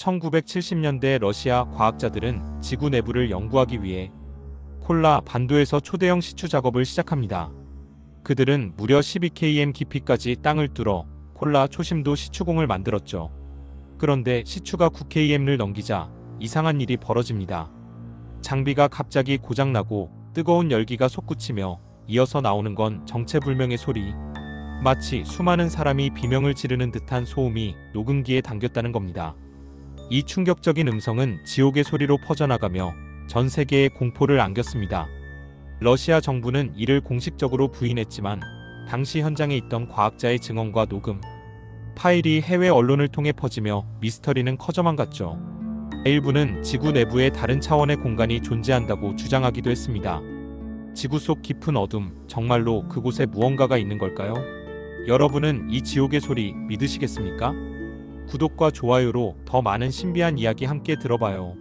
1970년대 러시아 과학자들은 지구 내부를 연구하기 위해 콜라 반도에서 초대형 시추 작업을 시작합니다. 그들은 무려 12km 깊이까지 땅을 뚫어 콜라 초심도 시추공을 만들었죠. 그런데 시추가 9km를 넘기자 이상한 일이 벌어집니다. 장비가 갑자기 고장나고 뜨거운 열기가 솟구치며 이어서 나오는 건 정체불명의 소리. 마치 수많은 사람이 비명을 지르는 듯한 소음이 녹음기에 담겼다는 겁니다. 이 충격적인 음성은 지옥의 소리로 퍼져나가며 전 세계에 공포를 안겼습니다. 러시아 정부는 이를 공식적으로 부인했지만 당시 현장에 있던 과학자의 증언과 녹음, 파일이 해외 언론을 통해 퍼지며 미스터리는 커져만 갔죠. 일부는 지구 내부에 다른 차원의 공간이 존재한다고 주장하기도 했습니다. 지구 속 깊은 어둠, 정말로 그곳에 무언가가 있는 걸까요? 여러분은 이 지옥의 소리 믿으시겠습니까? 구독과 좋아요로 더 많은 신비한 이야기 함께 들어봐요.